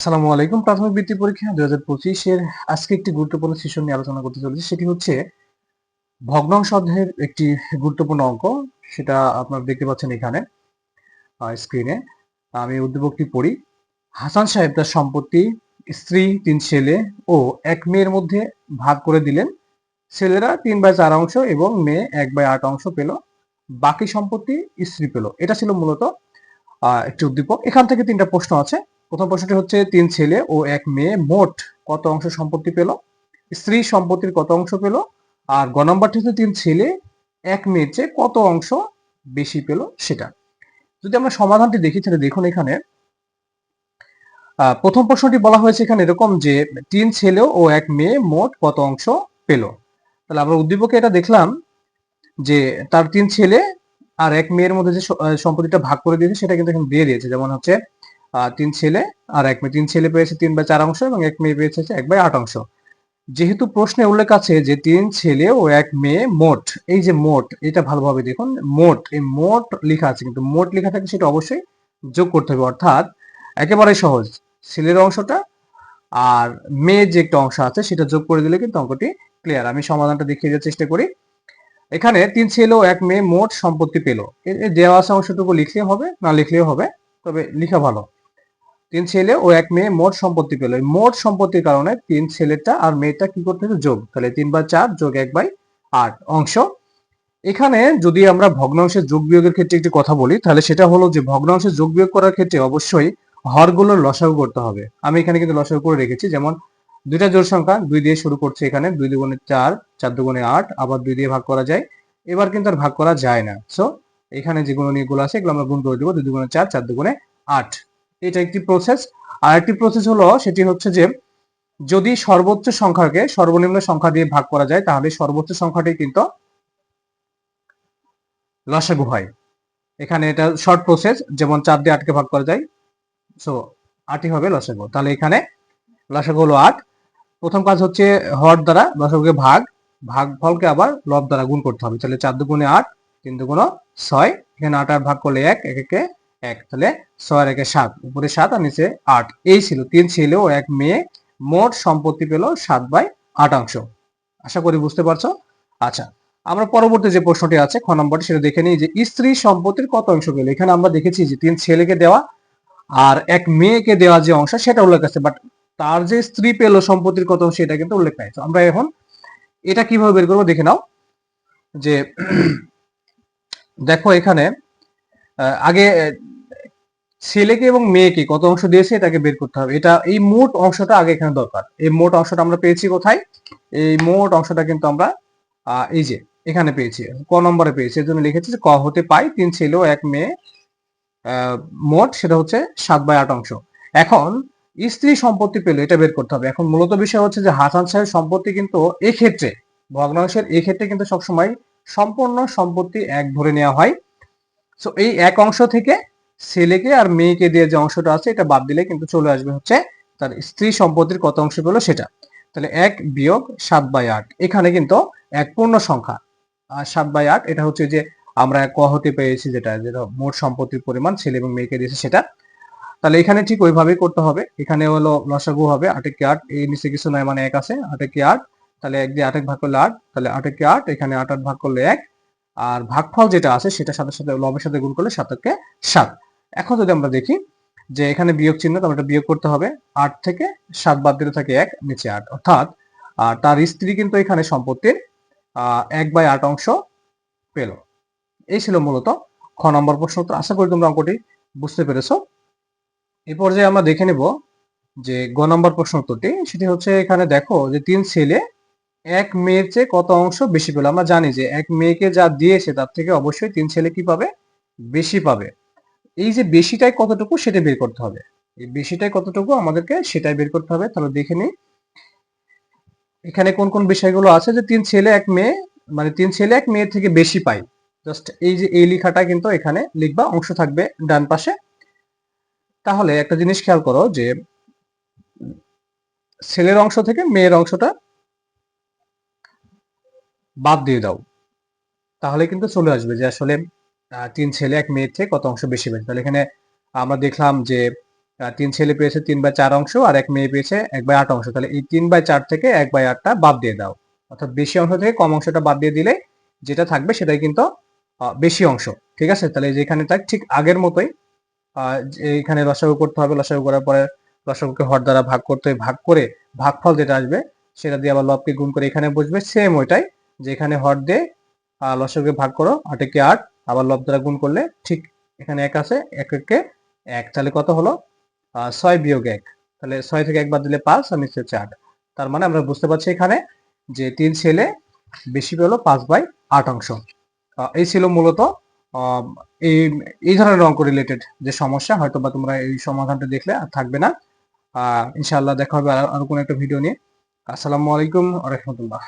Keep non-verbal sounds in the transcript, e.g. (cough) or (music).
আসসালামু আলাইকুম। প্রাথমিক বৃত্তি পরীক্ষা দুই হাজার পঁচিশের আজকে একটি গুরুত্বপূর্ণ সেশন নিয়ে আলোচনা করতে চলেছি। সেটি হচ্ছে ভগ্নাংশ অধ্যায়ের একটি গুরুত্বপূর্ণ অঙ্ক। সেটা আপনারা দেখতে পাচ্ছেন এখানে স্ক্রিনে আমি উদ্দীপকটি পড়ি। হাসান সাহেব তার সম্পত্তি, স্ত্রী, তিন ছেলে ও এক মেয়ের মধ্যে ভাগ করে দিলেন। ছেলেরা তিন বাই চার অংশ এবং মেয়ে এক বাই আট অংশ পেল। বাকি সম্পত্তি স্ত্রী পেল। এটা ছিল মূলত একটি উদ্দীপক। এখান থেকে তিনটা প্রশ্ন আছে। প্রথম প্রশ্নটি হচ্ছে, তিন ছেলে ও এক মেয়ে, মোট কত অংশ সম্পত্তি পেল? স্ত্রী সম্পত্তির কত অংশ পেল? আর গ নম্বরটি হচ্ছে, তিন ছেলে, এক মেয়ের চেয়ে কত অংশ বেশি পেল সেটা? যদি আমরা সমাধানটি দেখি, তাহলে দেখুন এখানে প্রথম প্রশ্নটি বলা হয়েছে এখানে এরকম যে, তিন ছেলে ও এক মেয়ে মোট কত অংশ পেল? তাহলে আমরা উদ্দীপকে এটা দেখলাম যে, তার তিন ছেলে আর এক মেয়ের মধ্যে যে সম্পত্তিটা ভাগ করে দিয়েছে, সেটা কিন্তু এখানে দিয়ে দিয়েছে। যেমন হচ্ছে তিন ছেলে আর এক মেয়ে। তিন ছেলে পেয়েছে তিন বাই চার অংশ এবং এক মেয়ে পেয়েছে এক বাই আট অংশ। যেহেতু প্রশ্নে উল্লেখ আছে যে তিন ছেলে ও এক মেয়ে মোট, এই যে মোট, এটা ভালোভাবে দেখুন, মোট, এই মোট লেখা আছে কিন্তু মোট লেখা থাকে সেটা অবশ্যই যোগ করতে হবে। অর্থাৎ একেবারে সহজ, ছেলের অংশটা আর মেয়ের যে একটা অংশ আছে সেটা যোগ করে দিলে কিন্তু অঙ্কটি ক্লিয়ার আমি সমাধানটা দেখিয়ে দেওয়ার চেষ্টা করি। এখানে তিন ছেলে ও এক মেয়ে মোট সম্পত্তি পেল। দেওয়া আছে অংশটুকু লিখলেও হবে, না লিখলেও হবে, তবে লিখা ভালো। তিন ছেলে ও এক মেয়ে মোট সম্পত্তি পেল। মোট সম্পত্তির কারণে তিন ছেলেটা আর মেয়েটা কি করতে হবে যোগ। তাহলে তিন বাই চার যোগ এক বাই আট অংশ। এখানে যদি আমরা ভগ্নাংশের যোগ বিয়োগের ক্ষেত্রে একটি কথা বলি, তাহলে সেটা হলো যে ভগ্নাংশের যোগ বিয়োগ করার ক্ষেত্রে অবশ্যই হরগুলোর লসাগু করতে হবে। আমি এখানে কিন্তু লসাগু করে রেখেছি, যেমন দুইটা জোড় সংখ্যা, দুই দিয়ে শুরু করছে এখানে, দুই দুগুণে চার চার দুগুণে আট, আবার দুই দিয়ে ভাগ করা যায়। এবার কিন্তু আর ভাগ করা যায় না। সো এখানে যে গুণনীয়গুলো আছে, এগুলো আমরা গুণ করে দেবো, দুই দুগুণে চার চার দুগুণে আট। এটা একটি প্রসেস আর একটি প্রসেস হলো, সেটি হচ্ছে যে, যদি সর্বোচ্চ সংখ্যাকে সর্বনিম্ন সংখ্যা দিয়ে ভাগ করা যায়, তাহলে সর্বোচ্চ সংখ্যাটি কিন্তু লসাগু হয়। এখানে এটা শর্ট প্রসেস যেমন চার দিয়ে আটকে ভাগ করা যায় সো আটই হবে লসাগু। তাহলে এখানে লসাগু হলো আট। প্রথম কাজ হচ্ছে হর দ্বারা লসাগুকে ভাগ ভাগ ফলকে আবার লব দ্বারা গুণ করতে হবে। তাহলে চার দুগুণে আট, তিন দুগুণ ছয়, এখানে আট আর ভাগ করলে এক এক একে তাহলে ছয় একে সাত, উপরে সাত আর নিচে আট। এই ছিল, তিন ছেলে ও এক মেয়ে। মোট সম্পত্তি পেল সাত বাই আট অংশ। আশা করি বুঝতে পারছ? আচ্ছা আমরা পরবর্তী যে প্রশ্নটি আছে, খ নম্বরটি, সেটা দেখে নিই যে স্ত্রী সম্পত্তির কত অংশ পেল? এখানে আমরা দেখেছি যে তিন ছেলেকে দেওয়া আর এক মেয়েকে দেওয়া যে অংশ, সেটা উল্লেখ আছে। বাট তার যে স্ত্রী পেল সম্পত্তির কত অংশ এটা কিন্তু উল্লেখ নাই। তো আমরা এখন এটা কীভাবে বের করব দেখে নাও। যে (clears throat) দেখো এখানে আগে ছেলেকে এবং মেয়েকে কত অংশ দিয়েছে এটাকে বের করতে হবে। এটা এই মোট অংশটা আগে এখানে দরকার। এই মোট অংশটা আমরা পেয়েছি কোথায়? এই মোট অংশটা কিন্তু আমরা এই যে, এখানে পেয়েছি, ক নম্বরে পেয়েছি। এর জন্য লিখেছি ক হতে পাই, তিন ছেলে এক মেয়ে মোট সেটা হচ্ছে সাত বাই আট অংশ। এখন স্ত্রী সম্পত্তি পেল, এটা বের করতে হবে। এখন মূলত বিষয় হচ্ছে যে হাসান সাহেবের সম্পত্তি কিন্তু এক্ষেত্রে, ভগ্নাংশের এক্ষেত্রে কিন্তু সবসময় সম্পূর্ণ সম্পত্তি এক ধরে নেওয়া হয়। সো এই এক অংশ থেকে ছেলেকে আর মেয়েকে দিয়ে যে অংশটা আছে, এটা বাদ দিলে কিন্তু চলে আসবে হচ্ছে তার স্ত্রী সম্পত্তির কত অংশ পেল সেটা। তাহলে এক বিয়োগ সাত বাই আট, এখানে কিন্তু এক পূর্ণ সংখ্যা। আর সাত বাই আট, এটা হচ্ছে যে আমরা ক হতে পেয়েছি যেটা যেটা মোট সম্পত্তির পরিমাণ ছেলে এবং মেয়েকে দিয়েছে সেটা। তাহলে এখানে ঠিক ওইভাবেই করতে হবে। এখানে হলো লসাগু হবে আটে কে আট, এই নিচে কিছু নয় মানে এক আছে। আটে কে আট, তাহলে এক দিয়ে আটেক ভাগ করলে আট, তাহলে আটে কে আট, এখানে আট আট ভাগ করলে এক। আর ভাগফল যেটা আছে সেটা সাথে সাথে লবের সাথে গুণ করলে সাতকে সাত। এখন যদি আমরা দেখি যে এখানে বিয়োগ চিহ্ন তো আমরা বিয়োগ করতে হবে আট থেকে সাত বাদ দিলে থাকে এক, নিচে আট। অর্থাৎ তার স্ত্রী কিন্তু এখানে সম্পত্তির এক বাই আট অংশ পেল। এই ছিল মূলত খ নম্বর প্রশ্ন তো আশা করি তোমরা অঙ্কটি বুঝতে পেরেছ। এই পর্যায়ে আমরা দেখে নেব যে গ নম্বর প্রশ্ন উত্তরটি, সেটি হচ্ছে এখানে দেখো যে তিন ছেলে এক মেয়ের চেয়ে কত অংশ বেশি পেল। আমরা জানি যে এক মেয়েকে যা দিয়েছে, তার থেকে অবশ্যই তিন ছেলে কি পাবে? বেশি পাবে। এই যে বেশিটাই কতটুকু সেটা বের করতে হবে। এই বেশিটাই কতটুকু আমাদেরকে সেটাই বের করতে হবে। তাহলে দেখে নিই। এখানে কোন কোন বিষয়গুলো আছে যে তিন ছেলে, এক মেয়ে মানে তিন ছেলে, এক মেয়ের থেকে বেশি পাই। জাস্ট এই যে এই লেখাটা কিন্তু এখানে লিখবা, অংশ থাকবে ডান পাশে। তাহলে একটা জিনিস খেয়াল করো যে ছেলের অংশ থেকে মেয়ের অংশটা বাদ দিয়ে দাও। তাহলে কিন্তু চলে আসবে যে আসলে তিন ছেলে এক মেয়ের থেকে কত অংশ বেশি পেয়েছে তাহলে এখানে আমরা দেখলাম যে তিন ছেলে পেয়েছে তিন বাই চার অংশ আর এক মেয়ে পেয়েছে এক বাই আট অংশ। তাহলে এই তিন বাই চার থেকে এক বাই আটটা বাদ দিয়ে দাও। অর্থাৎ বেশি অংশ থেকে কম অংশটা বাদ দিয়ে দিলে যেটা থাকবে সেটাই কিন্তু বেশি অংশ। ঠিক আছে? তাহলে যেখানে তাক ঠিক আগের মতোই এখানে লসাগু করতে হবে লসাগু করার পরে লসাগুকে হর দ্বারা ভাগ করতে হবে, ভাগ করে ভাগফল যেটা আসবে সেটা দিয়ে আবার লবকে গুণ করে এখানে বসবে সেম ওইটাই যে এখানে হর দিয়ে লসাগুকে ভাগ করো আটে কি আট আবার লব দ্বারা গুণ করলে ঠিক এখানে এক আছে, এক একে এক। তাহলে কত হলো? ছয় বিয়োগ এক। তাহলে ছয় থেকে একবার দিলে পাঁচ, আর নিচে আট। তার মানে আমরা বুঝতে পারছি এখানে যে তিন ছেলে বেশি পেল পাঁচ বাই আট অংশ। এই ছিল মূলত এই এই ধরনের অঙ্ক রিলেটেড যে সমস্যা। হয়তো বা তোমরা এই সমাধানটা দেখলে আর থাকবে না। আহ, ইনশাআল্লাহ দেখা হবে আরও কোনো একটা ভিডিও নিয়ে। আসসালামু আলাইকুম রহমতুল্লাহ।